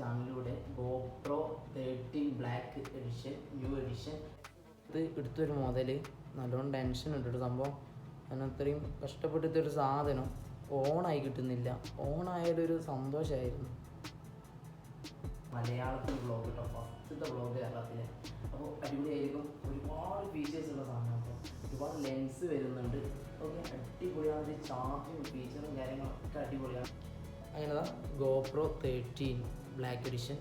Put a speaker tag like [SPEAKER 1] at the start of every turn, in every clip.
[SPEAKER 1] ചാനലിലൂടെ GoPro thirteen black edition new edition ഇത് എടുത്തൊരു മുതൽ നല്ലോണം ടെൻഷൻ ഉണ്ട് ഒരു സംഭവം. കാരണം അത്രയും കഷ്ടപ്പെട്ടിട്ടൊരു സാധനം ഓണായി കിട്ടുന്നില്ല. ഓണായാലൊരു സന്തോഷമായിരുന്നു മലയാളത്തിൽ ബ്ലോഗ് കേട്ടോ ഫസ്റ്റത്തെ ബ്ലോഗ് കേരളത്തിലെ. അപ്പോൾ അടിപൊളിയായിരിക്കും. ഒരുപാട് ഫീച്ചേഴ്സ് ഉള്ള സാധനം അപ്പോൾ ഒരുപാട് ലെൻസ് വരുന്നുണ്ട്. ഓക്കെ അടിപൊളിയാണ് ചാർജിങ് ഫീച്ചറും കാര്യങ്ങളൊക്കെ അടിപൊളിയാണ്. അങ്ങനെ ഗോപ്രോ തേർട്ടീൻ ബ്ലാക്ക് എഡിഷൻ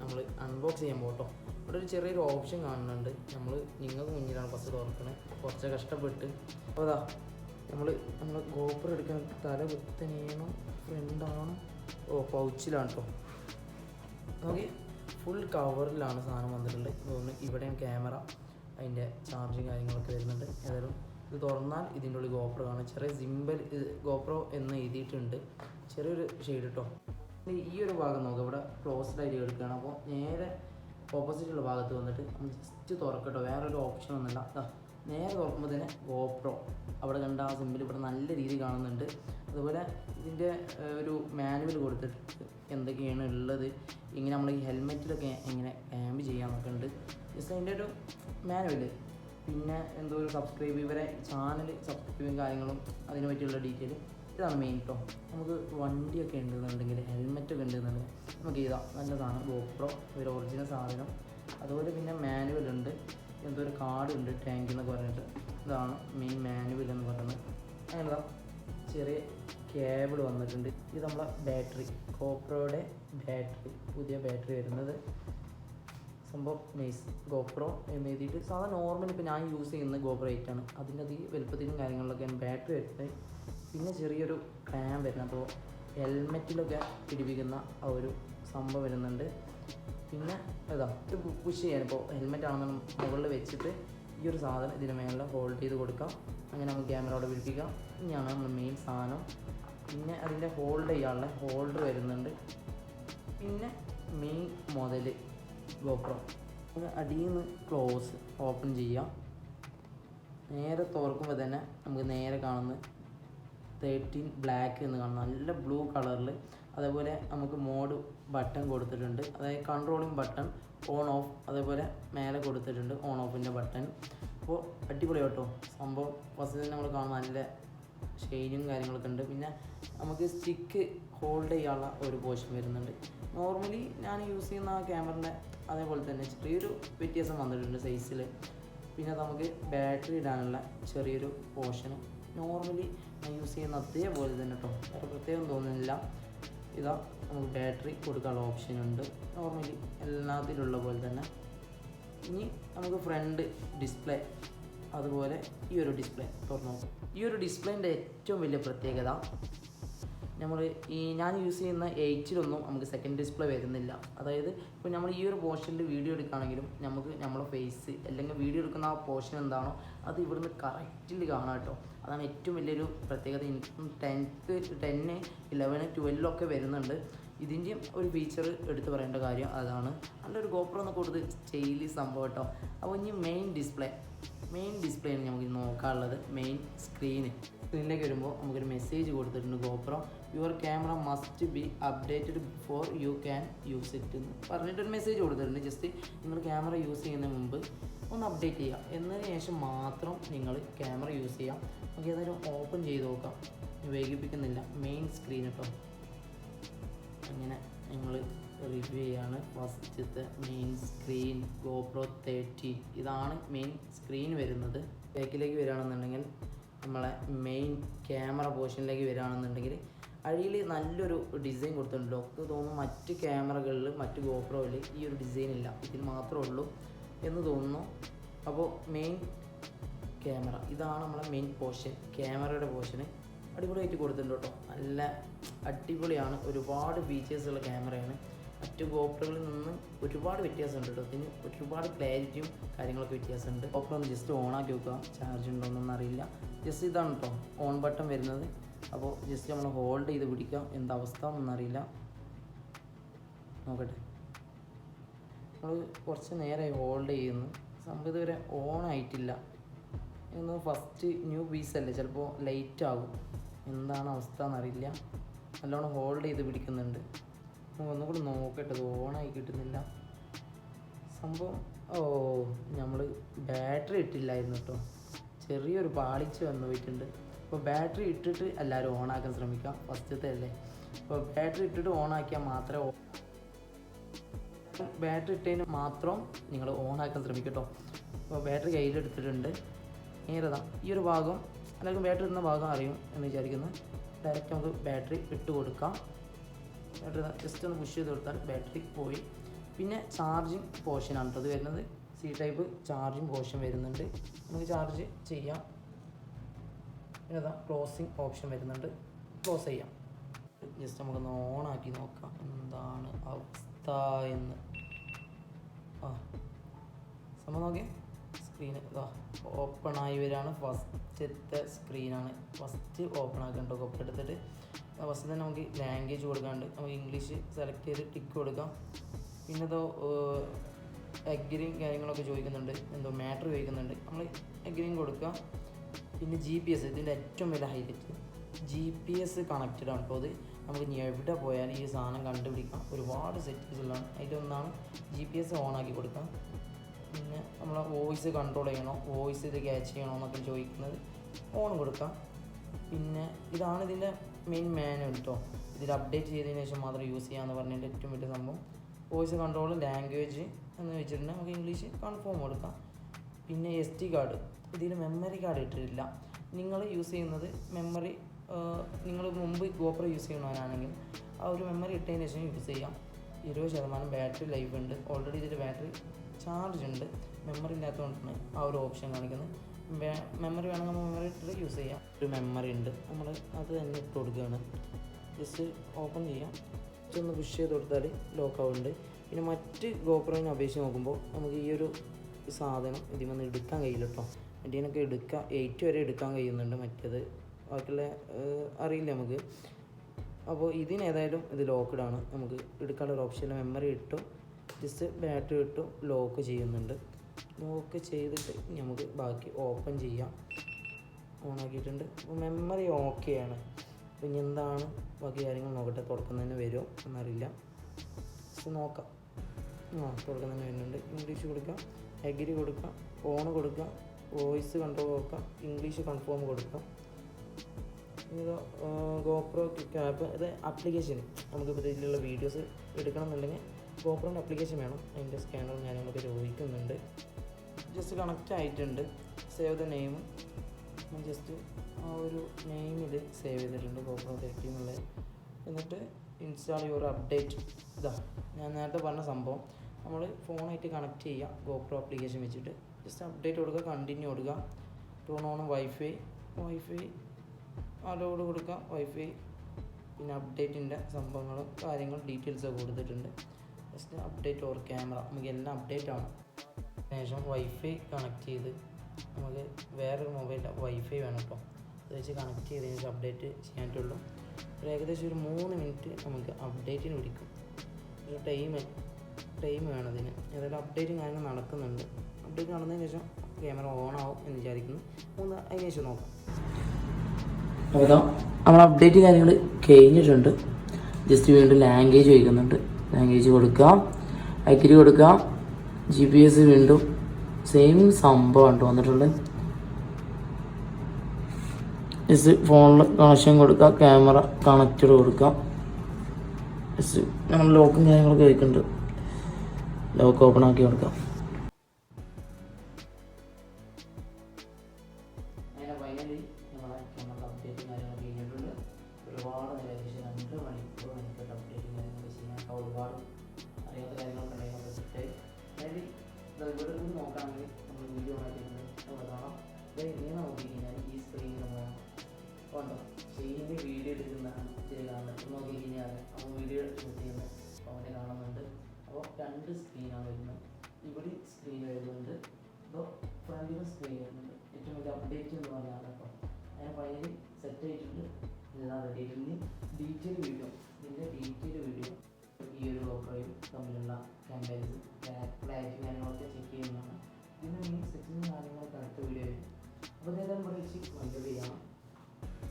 [SPEAKER 1] നമ്മൾ അൺബോക്സ് ചെയ്യാൻ പോട്ടോ. ഇവിടെ ഒരു ചെറിയൊരു ഓപ്ഷൻ കാണുന്നുണ്ട്. നമ്മൾ നിങ്ങൾക്ക് മുന്നിലാണ് ഫസ്റ്റ് തുറക്കുന്നത് കുറച്ച് കഷ്ടപ്പെട്ട്. അപ്പോൾ അതാ നമ്മൾ നമ്മൾ ഗോപ്പർ എടുക്കാൻ തല കുത്തനെയാണോ ഫ്രണ്ടാണോ ഓ പൗച്ചിലാണ് കേട്ടോ നോക്കി. ഫുൾ കവറിലാണ് സാധനം വന്നിട്ടുള്ളത് തോന്നുന്നു ഇവിടെയും ക്യാമറ അതിന്റെ ചാർജും കാര്യങ്ങളൊക്കെ വരുന്നുണ്ട്. ഏതായാലും ഇത് തുറന്നാൽ ഇതിന്റെ ഉള്ളിൽ ഗോപ്രോ കാണാം. ചെറിയ സിമ്പിൾ ഗോപ്രോ എന്ന് എഴുതിയിട്ടുണ്ട്. ചെറിയൊരു ഷെയ്ഡ് കേട്ടോ ഈ ഒരു ഭാഗം നോക്കുക ഇവിടെ ക്ലോസ്ഡ് ആയിട്ട് എടുക്കുകയാണ്. അപ്പോൾ നേരെ ഓപ്പോസിറ്റുള്ള ഭാഗത്ത് വന്നിട്ട് ജസ്റ്റ് തുറക്കട്ടോ. വേറൊരു ഓപ്ഷൻ ഒന്നുമില്ല. നേരെ തുറക്കുമ്പോൾ തന്നെ ഗോപ്രോ അവിടെ കണ്ട ആ സിമ്പിൾ ഇവിടെ നല്ല രീതിയിൽ കാണുന്നുണ്ട്. അതുപോലെ ഇതിന്റെ ഒരു മാനുവൽ കൊടുത്തിട്ട് എന്തൊക്കെയാണ് ഉള്ളത്? ഇങ്ങനെ നമ്മൾ ഈ ഹെൽമെറ്റിലൊക്കെ എങ്ങനെ ക്യാമ്പ് ചെയ്യാമെന്നൊക്കെ ഉണ്ട്. ജസ്റ്റ് അതിന്റെ ഒരു മാനുവൽ പിന്നെ എന്തോ ഒരു സബ്സ്ക്രൈബ് ഇവരെ ചാനൽ സബ്സ്ക്രൈബും കാര്യങ്ങളും അതിനെ പറ്റിയുള്ള ഡീറ്റെയിൽ ഇതാണ് മെയിൻ കേട്ടോ നമുക്ക് വണ്ടിയൊക്കെ ഉണ്ടെന്നുണ്ടെങ്കിൽ ഹെൽമെറ്റൊക്കെ ഉണ്ടെന്നുണ്ടെങ്കിൽ നമുക്ക് ഇതാ നല്ലതാണ്. ഗോപ്രോ ഒരു ഒറിജിനൽ സാധനം. അതുപോലെ പിന്നെ മാനുവൽ ഉണ്ട്. എന്തോ ഒരു കാർഡ് ഉണ്ട് ടാങ്ക് എന്നൊക്കെ പറഞ്ഞിട്ട്. ഇതാണ് മെയിൻ മാനുവൽ എന്ന് പറയുന്നത്. അങ്ങനെ ചെറിയ കേബിൾ വന്നിട്ടുണ്ട്. ഇത് നമ്മളെ ബാറ്ററി ഗോപ്രോയുടെ ബാറ്ററി പുതിയ ബാറ്ററി വരുന്നത്. സംഭവം നൈസ് ഗോപ്രോ എന്ന് എഴുതിയിട്ട് സാധാരണ നോർമൽ ഇപ്പോൾ ഞാൻ യൂസ് ചെയ്യുന്ന ഗോപ്രോ ആണ്. അതിന്റെ അധികം വലുപ്പത്തിലും കാര്യങ്ങളിലൊക്കെയാണ് ബാറ്ററി വരുന്നത്. പിന്നെ ചെറിയൊരു ക്ലാം വരുന്നത് അപ്പോൾ ഹെൽമെറ്റിലൊക്കെ പിടിപ്പിക്കുന്ന ആ ഒരു സംഭവം വരുന്നുണ്ട്. പിന്നെ ഇതാ ഇത് പുഷ് ചെയ്യാൻ. ഇപ്പോൾ ഹെൽമെറ്റ് ആണെന്ന് മുകളിൽ വെച്ചിട്ട് ഈ ഒരു സാധനം ഇതിന് മേലെ ഹോൾഡ് ചെയ്ത് കൊടുക്കാം. അങ്ങനെ നമുക്ക് ക്യാമറ അവിടെ പിടിപ്പിക്കാം ഇനിയാണ് നമ്മൾ മെയിൻ സാധനം. പിന്നെ അതിന്റെ ഹോൾഡ് ചെയ്യാനുള്ള ഹോൾഡർ വരുന്നുണ്ട്. പിന്നെ മെയിൻ മുതൽ ഗോപ്രോ അടിയിൽ നിന്ന് ക്ലോസ് ഓപ്പൺ ചെയ്യാം. നേരെ തുറക്കുമ്പോൾ തന്നെ നമുക്ക് നേരെ കാണുന്ന തേർട്ടീൻ ബ്ലാക്ക് എന്ന് കാണാം നല്ല ബ്ലൂ കളറിൽ അതേപോലെ നമുക്ക് മോഡ് ബട്ടൺ കൊടുത്തിട്ടുണ്ട്. അതായത് കൺട്രോളിങ് ബട്ടൺ ഓൺ ഓഫ് അതേപോലെ മേലെ കൊടുത്തിട്ടുണ്ട് ഓൺ ഓഫിന്റെ ബട്ടൺ അപ്പോൾ അടിപൊളി കേട്ടോ. സംഭവം ഫസ്റ്റ് തന്നെ നമ്മൾ കാണുന്ന നല്ല ഷെയ്നും കാര്യങ്ങളൊക്കെ ഉണ്ട്. പിന്നെ നമുക്ക് സ്റ്റിക്ക് ഹോൾഡ് ചെയ്യാനുള്ള ഒരു പോഷൻ വരുന്നുണ്ട്. നോർമലി ഞാൻ യൂസ് ചെയ്യുന്ന ആ ക്യാമറന്റെ അതേപോലെ തന്നെ ചെറിയൊരു വ്യത്യാസം വന്നിട്ടുണ്ട് സൈസിൽ പിന്നെ നമുക്ക് ബാറ്ററി ഇടാനുള്ള ചെറിയൊരു പോർഷൻ നോർമലി ഞാൻ യൂസ് ചെയ്യുന്ന അതേപോലെ തന്നെ കേട്ടോ പ്രത്യേകം തോന്നുന്നില്ല. ഇതാ നമുക്ക് ബാറ്ററി കൊടുക്കാനുള്ള ഓപ്ഷൻ ഉണ്ട്. നോർമലി എല്ലാത്തിലുള്ള പോലെ തന്നെ. ഇനി നമുക്ക് ഫ്രണ്ട് ഡിസ്പ്ലേ അതുപോലെ ഈ ഒരു ഡിസ്പ്ലേ തുറന്നു ഈ ഒരു ഡിസ്പ്ലേന്റെ ഏറ്റവും വലിയ പ്രത്യേകത നമ്മൾ ഈ ഞാൻ യൂസ് ചെയ്യുന്ന എയ്റ്റിലൊന്നും നമുക്ക് സെക്കൻഡ് ഡിസ്പ്ലേ വരുന്നില്ല. അതായത് ഇപ്പോൾ നമ്മൾ ഈ ഒരു പോർഷനിൽ വീഡിയോ എടുക്കുകയാണെങ്കിലും നമുക്ക് നമ്മളെ ഫേസ് അല്ലെങ്കിൽ വീഡിയോ എടുക്കുന്ന ആ പോർഷൻ എന്താണോ അത് ഇവിടുന്ന് കറക്റ്റിൽ കാണാം കേട്ടോ. അതാണ് ഏറ്റവും വലിയൊരു പ്രത്യേകത. ടെൻത്ത് ടെന്ന് ഇലവന് ട്വൽവൊക്കെ വരുന്നുണ്ട്. ഇതിന്റെയും ഒരു ഫീച്ചർ എടുത്തു പറയേണ്ട കാര്യം അതാണ്. നല്ലൊരു ഗോപ്രോ എന്നൊക്കെ കൊടുത്ത് ചെയ്ലി സംഭവം കേട്ടോ. അപ്പോൾ ഇനി മെയിൻ ഡിസ്പ്ലേ മെയിൻ ഡിസ്പ്ലേ ആണ് നമുക്ക് നോക്കാനുള്ളത്. മെയിൻ സ്ക്രീന് സ്ക്രീനിലേക്ക് വരുമ്പോൾ നമുക്കൊരു മെസ്സേജ് കൊടുത്തിട്ടുണ്ട് GoPro your camera must be updated before you can use it എന്ന് പറഞ്ഞിട്ടൊരു മെസ്സേജ് കൊടുത്തിട്ടുണ്ട്. ജസ്റ്റ് നിങ്ങൾ ക്യാമറ യൂസ് ചെയ്യുന്ന മുമ്പ് ഒന്ന് അപ്ഡേറ്റ് ചെയ്യുക. എന്നതിന് ശേഷം മാത്രം നിങ്ങൾ ക്യാമറ യൂസ് ചെയ്യാം നമുക്ക് ഏതായാലും ഓപ്പൺ ചെയ്ത് നോക്കാം വൈകിപ്പിക്കുന്നില്ല മെയിൻ സ്ക്രീൻ കേട്ടോ അങ്ങനെ നിങ്ങൾ റിവ്യൂ ചെയ്യാണ് ഫസ്റ്റത്തെ മെയിൻ സ്ക്രീൻ ഗോപ്രോ തേർട്ടി ഇതാണ് മെയിൻ സ്ക്രീൻ വരുന്നത്. ബാക്കിലേക്ക് വരികയാണെന്നുണ്ടെങ്കിൽ നമ്മളെ മെയിൻ ക്യാമറ പോർഷനിലേക്ക് വരികയാണെന്നുണ്ടെങ്കിൽ അഴിയിൽ നല്ലൊരു ഡിസൈൻ കൊടുത്തിട്ടുണ്ട്. ഒക്കെ തോന്നുന്നു മറ്റ് ക്യാമറകളിൽ മറ്റ് ഗോപ്രോയിൽ ഈ ഒരു ഡിസൈൻ ഇല്ല. ഇതിൽ മാത്രമേ ഉള്ളൂ എന്ന് തോന്നുന്നു. അപ്പോൾ മെയിൻ ക്യാമറ ഇതാണ് നമ്മളെ മെയിൻ പോർഷൻ ക്യാമറയുടെ പോർഷന് അടിപൊളിയായിട്ട് കൊടുത്തിട്ടുണ്ട് കേട്ടോ. നല്ല അടിപൊളിയാണ്. ഒരുപാട് ഫീച്ചേഴ്സുള്ള ക്യാമറയാണ് മറ്റു ഗോപ്രോകളിൽ നിന്ന് ഒരുപാട് വ്യത്യാസമുണ്ട് കേട്ടോ. ഇതിന് ഒരുപാട് ക്ലാരിറ്റിയും കാര്യങ്ങളൊക്കെ വ്യത്യാസമുണ്ട്. ഗോപ്രോ ഒന്ന് ജസ്റ്റ് ആക്കി വെക്കുക. ചാർജ് ഉണ്ടോയെന്നൊന്നും അറിയില്ല. ജസ്റ്റ് ഇതാണ് കേട്ടോ ഓൺ ബട്ടൺ വരുന്നത്. അപ്പോൾ ജസ്റ്റ് നമ്മൾ ഹോൾഡ് ചെയ്ത് പിടിക്കാം. എന്താ അവസ്ഥ എന്നറിയില്ല നോക്കട്ടെ. നമ്മൾ കുറച്ച് നേരമായി ഹോൾഡ് ചെയ്യുന്നു. സംഭവം ഇതുവരെ ഓൺ ആയിട്ടില്ല. എന്ന് ഫസ്റ്റ് ന്യൂ പീസ് അല്ലേ? ചിലപ്പോൾ ലൈറ്റ് ആകും. എന്താണ് അവസ്ഥ എന്നറിയില്ല. നല്ലോണം ഹോൾഡ് ചെയ്ത് പിടിക്കുന്നുണ്ട്. ഒന്നുകൂടി നോക്കട്ടെ ഇത് ഓണായി കിട്ടുന്നില്ല. സംഭവം ഓ നമ്മൾ ബാറ്ററി ഇട്ടില്ലായിരുന്നു കേട്ടോ ചെറിയൊരു പാളിച്ച് വന്നു പോയിട്ടുണ്ട്. അപ്പോൾ ബാറ്ററി ഇട്ടിട്ട് എല്ലാവരും ഓണാക്കാൻ ശ്രമിക്കാം. ഫസ്റ്റത്തെ അല്ലേ? അപ്പോൾ ബാറ്ററി ഇട്ടിട്ട് ഓണാക്കിയാൽ മാത്രമേ ബാറ്ററി ഇട്ടതിന് മാത്രം നിങ്ങൾ ഓണാക്കാൻ ശ്രമിക്കട്ടോ അപ്പോൾ ബാറ്ററി കയ്യിലെടുത്തിട്ടുണ്ട്. നേരതാ ഈ ഒരു ഭാഗം അല്ലെങ്കിൽ ബാറ്ററി ഇടുന്ന ഭാഗം അറിയും എന്ന് വിചാരിക്കുന്നു. ഡയറക്റ്റ് നമുക്ക് ബാറ്ററി ഇട്ട് കൊടുക്കാം. ബാറ്ററി ജസ്റ്റ് ഒന്ന് പുഷ് ചെയ്ത് കൊടുത്താൽ ബാറ്ററി പോയി. പിന്നെ ചാർജിങ് പോർഷനാണ് കേട്ടോ ഇത് വരുന്നത്. സി ടൈപ്പ് ചാർജിങ് പോർഷൻ വരുന്നുണ്ട്. നമുക്ക് ചാർജ് ചെയ്യാം. പിന്നെ അതാ ക്ലോസിങ് ഓപ്ഷൻ വരുന്നുണ്ട്. ക്ലോസ് ചെയ്യാം. ജസ്റ്റ് നമുക്കൊന്ന് ഓണാക്കി നോക്കാം. എന്താണ് അവസ്ഥ എന്ന്. ആ. സംഭവം നോക്കി സ്ക്രീൻ ഇതാ ഓപ്പൺ ആയി വരികയാണ് ഫസ്റ്റത്തെ സ്ക്രീനാണ് ഫസ്റ്റ് ഓപ്പൺ ആക്കിയിട്ടുണ്ടോ കൊപ്പ് എടുത്തിട്ട്. ഫസ്റ്റ് തന്നെ നമുക്ക് ലാംഗ്വേജ് കൊടുക്കാണ്ട് നമുക്ക് ഇംഗ്ലീഷ് സെലക്ട് ചെയ്ത് ടിക്ക് കൊടുക്കാം. പിന്നെ ഇതോ അഗ്രിയും കാര്യങ്ങളൊക്കെ ചോദിക്കുന്നുണ്ട്. എന്തോ മാറ്റർ ചോദിക്കുന്നുണ്ട്. നമ്മൾ അഗ്രിയും കൊടുക്കുക പിന്നെ ജി പി എസ് ഇതിന്റെ ഏറ്റവും വലിയ highlight G P S connected ആണ്. അപ്പോൾ അത് നമുക്ക് ഇനി എവിടെ പോയാലും ഈ സാധനം കണ്ടുപിടിക്കാം. ഒരുപാട് സെറ്റിങ്സുകളാണ് അതിലൊന്നാണ് ജി പി എസ് ആക്കി കൊടുക്കാം. പിന്നെ നമ്മളെ വോയിസ് കൺട്രോൾ ചെയ്യണോ. വോയിസ് ഇത് ക്യാച്ച് ചെയ്യണോ എന്നൊക്കെ ചോദിക്കുന്നത് ഓൺ കൊടുക്കാം. പിന്നെ ഇതാണ് ഇതിന്റെ മെയിൻ മാനുവൽ കേട്ടോ ഇതിൽ അപ്ഡേറ്റ് ചെയ്തതിന് ശേഷം മാത്രം യൂസ് ചെയ്യാമെന്ന് പറഞ്ഞതിന്റെ ഏറ്റവും വലിയ സംഭവം. വോയിസ് കൺട്രോൾ ലാംഗ്വേജ് എന്ന് വെച്ചിട്ടുണ്ടെങ്കിൽ നമുക്ക് ഇംഗ്ലീഷ് കൺഫേം കൊടുക്കാം. പിന്നെ എസ് ടി കാർഡ് ഇതിൽ മെമ്മറി കാർഡ് ഇട്ടിട്ടില്ല. നിങ്ങൾ യൂസ് ചെയ്യുന്നത് മെമ്മറി നിങ്ങൾ മുമ്പ് ഗോപ്ര യൂസ് ചെയ്യുന്നവരാണെങ്കിൽ ആ ഒരു മെമ്മറി ഇട്ടതിന് ശേഷം യൂസ് ചെയ്യാം. ഇരുപത് ശതമാനം ബാറ്ററി ലൈഫ് ഉണ്ട്. ഓൾറെഡി ഇതിൽ ബാറ്ററി ചാർജ് ഉണ്ട്. മെമ്മറി ഇല്ലാത്തതുകൊണ്ടാണ് ആ ഒരു ഓപ്ഷൻ കാണിക്കുന്നത്. മെമ്മറി വേണമെങ്കിൽ മെമ്മറി ഇട്ടിട്ട് യൂസ് ചെയ്യാം. ഒരു മെമ്മറി ഉണ്ട്. നമ്മൾ അത് തന്നെ ഇട്ട് കൊടുക്കുകയാണ്. ജസ്റ്റ് ഓപ്പൺ ചെയ്യാം. ജസ്റ്റ് ഒന്ന് പുഷ് ചെയ്ത് കൊടുത്താൽ ലോക്ക് ആവുന്നുണ്ട്. പിന്നെ മറ്റ് ഗോപ്രോയിനെ അപേക്ഷിച്ച് നോക്കുമ്പോൾ നമുക്ക് ഈ ഒരു സാധനം ഇതിൽ നിന്ന് എടുക്കാൻ കഴിയില്ല കേട്ടോ. മറ്റേനൊക്കെ എടുക്കാം എയ്റ്റ് വരെ എടുക്കാൻ കഴിയുന്നുണ്ട് മറ്റേത്. ബാക്കിയുള്ള അറിയില്ല നമുക്ക്. അപ്പോൾ ഇതിനേതായാലും ഇത് ലോക്ക്ഡ് ആണ്. നമുക്ക് എടുക്കാനുള്ള ഓപ്ഷൻ മെമ്മറി ഇട്ടു ജസ്റ്റ് ബാറ്ററി ഇട്ടു ലോക്ക് ചെയ്യുന്നുണ്ട്. ലോക്ക് ചെയ്തിട്ട് നമുക്ക് ബാക്കി ഓപ്പൺ ചെയ്യാം. ഓൺ ആക്കിയിട്ടുണ്ട് അപ്പോൾ മെമ്മറി ഓക്കെയാണ് അപ്പോൾ ഇനി എന്താണ് ബാക്കി കാര്യങ്ങൾ നോക്കട്ടെ തുറക്കുന്നതിന് വരുമോ എന്നറിയില്ല. ജസ്റ്റ് നോക്കാം. ആ തുറക്കുന്നതിന് വരുന്നുണ്ട്. ഇംഗ്ലീഷ് കൊടുക്കാം എഗ്രി കൊടുക്കാം ഓൺ കൊടുക്കാം വോയിസ് കൺട്രോൾ കൊടുക്കാം ഇംഗ്ലീഷ് കൺഫേം കൊടുക്കാം. ഗോപ്രോ ക്ലിക്ക് ആപ്പ് ഇത് ആപ്ലിക്കേഷൻ നമുക്കിപ്പോൾ ഇതിലുള്ള വീഡിയോസ് എടുക്കണം എന്നുണ്ടെങ്കിൽ ഗോപ്രോന്റെ അപ്ലിക്കേഷൻ വേണം. അതിന്റെ സ്കാനർ ഞാൻ കാര്യങ്ങളൊക്കെ ചോദിക്കുന്നുണ്ട്. ജസ്റ്റ് കണക്റ്റ് ആയിട്ടുണ്ട്. സേവ് ദ നെയിം ജസ്റ്റ് ആ ഒരു നെയിമിൽ സേവ് ചെയ്തിട്ടുണ്ട് ഗോപ്രോ തേർട്ടി എന്നുള്ളത് എന്നിട്ട് ഇൻസ്റ്റാൾ യുവർ അപ്ഡേറ്റ് ഇതാ ഞാൻ നേരത്തെ പറഞ്ഞ സംഭവം. നമ്മൾ ഫോണായിട്ട് കണക്ട് ചെയ്യുക ഗോപ്രോ ആപ്ലിക്കേഷൻ വെച്ചിട്ട്. ജസ്റ്റ് അപ്ഡേറ്റ് കൊടുക്കുക കണ്ടിന്യൂ കൊടുക്കുക. Turn on wifi wifi allowed കൊടുക്കുക വൈഫൈ പിന്നെ അപ്ഡേറ്റിന്റെ സംഭവങ്ങളും കാര്യങ്ങളും ഡീറ്റെയിൽസൊക്കെ കൊടുത്തിട്ടുണ്ട്. ജസ്റ്റ് അപ്ഡേറ്റ് ഓർ ക്യാമറ നമുക്ക് എല്ലാം അപ്ഡേറ്റ് ആണ്. ശേഷം വൈഫൈ കണക്ട് ചെയ്ത് നമുക്ക് വേറൊരു മൊബൈൽ വൈഫൈ വേണം കേട്ടോ അത് വെച്ച് കണക്ട് ചെയ്തതിന് അപ്ഡേറ്റ് ചെയ്യാനായിട്ടുള്ളൂ. ഒരു ഏകദേശം ഒരു മൂന്ന് മിനിറ്റ് നമുക്ക് അപ്ഡേറ്റിന് പിടിക്കും ഒരു ടൈം ടൈം വേണം അതിന്. ഏതായാലും അപ്ഡേറ്റും കാര്യങ്ങൾ നടക്കുന്നുണ്ട്. അപ്ഡേറ്റ് നടന്നതിന് ശേഷം ക്യാമറ ഓൺ ആവും എന്ന് വിചാരിക്കുന്നു. മൂന്ന് അതിന് ശേഷം നോക്കാം. നമ്മൾ അപ്ഡേറ്റ് കാര്യങ്ങൾ കഴിഞ്ഞിട്ടുണ്ട്. ജസ്റ്റ് വീണ്ടും ലാംഗ്വേജ് ചോദിക്കുന്നുണ്ട്. ലാംഗ്വേജ് കൊടുക്കാം. അഗ്രി കൊടുക്കാം. ജി പി എസ് വീണ്ടും സെയിം സംഭവം കേട്ടോ വന്നിട്ടുള്ളത്. എസ് ഫോണിൽ കണക്ഷൻ കൊടുക്കാം. ക്യാമറ കണക്റ്റഡ് കൊടുക്കാം. എസ് നമ്മൾ ലോക്കും കാര്യങ്ങളൊക്കെ വയ്ക്കുന്നുണ്ട് ലോക്ക് ഓപ്പൺ ആക്കി കൊടുക്കാം. ഇവിടെ നിന്ന് നോക്കുകയാണെങ്കിൽ നമ്മൾ വീഡിയോ ആക്കിയിട്ടുണ്ട് നമ്മൾ കാണാം. ഇങ്ങനെ നോക്കിക്കഴിഞ്ഞാൽ ഈ സ്ക്രീൻ നമ്മൾ ഉണ്ടോ ചെയ്യുന്ന വീഡിയോ എടുക്കുന്നതാണ് ഇതിൽ കാണുന്നത്. നോക്കിക്കഴിഞ്ഞാൽ കഴിഞ്ഞാൽ നമ്മൾ വീഡിയോ ഷൂട്ട് ചെയ്യുന്നത് അപ്പോൾ അവിടെ കാണുന്നുണ്ട്. അപ്പോൾ രണ്ട് സ്ക്രീനാണ് വരുന്നത്. ഇവിടെ സ്ക്രീൻ വരുന്നുണ്ട്. ഇപ്പോൾ ഫ്രണ്ടിലും സ്ക്രീൻ വരുന്നുണ്ട്. ഏറ്റവും വലിയ അപ്ഡേറ്റ് എന്ന് പറഞ്ഞാൽ അപ്പോൾ ഞാൻ ഫൈനലി സെറ്റ് ആയിട്ടുണ്ട്. ഇതാണ് റെഡി ആയിട്ടുണ്ട് ഡീറ്റെയിൽ വീഡിയോ ഇതിന്റെ ഡീറ്റെയിൽ വീഡിയോ ഈ ഒരു ലോക്കറയും തമ്മിലുള്ള കമ്പാരിസൺ ക്ലാരിറ്റി കാര്യങ്ങളൊക്കെ ചെക്ക് ചെയ്യുന്നതാണ്. ഇതിന്റെ മെയിൻ സെറ്റിംഗ് കാര്യങ്ങളൊക്കെ അടുത്ത വീഡിയോ വരും. അപ്പോൾ ഏതായാലും ഇവിടെ വെച്ച് ചെയ്യാം.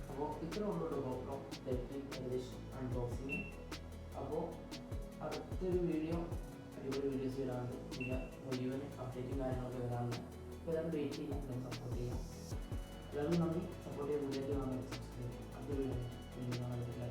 [SPEAKER 1] അപ്പോൾ ഇത്ര ഉള്ളൂ ഗോപ്രോ തെറ്റി ഏകദേശം അൺബോക്സിങ് അപ്പോൾ അടുത്തൊരു വീഡിയോ അടിപൊളി വീഡിയോസ് വരാറുണ്ട്. ഇതിന്റെ മുഴുവൻ അപ്ഡേറ്റും കാര്യങ്ങളൊക്കെ വരാറുണ്ട്. അപ്പോൾ എല്ലാവരും വെയിറ്റ് ചെയ്യാം. സപ്പോർട്ട് ചെയ്യാം. എല്ലാവരും നന്ദി. സപ്പോർട്ട് ചെയ്യാൻ വീഡിയോ വാങ്ങാൻ അടുത്ത ചെയ്യാം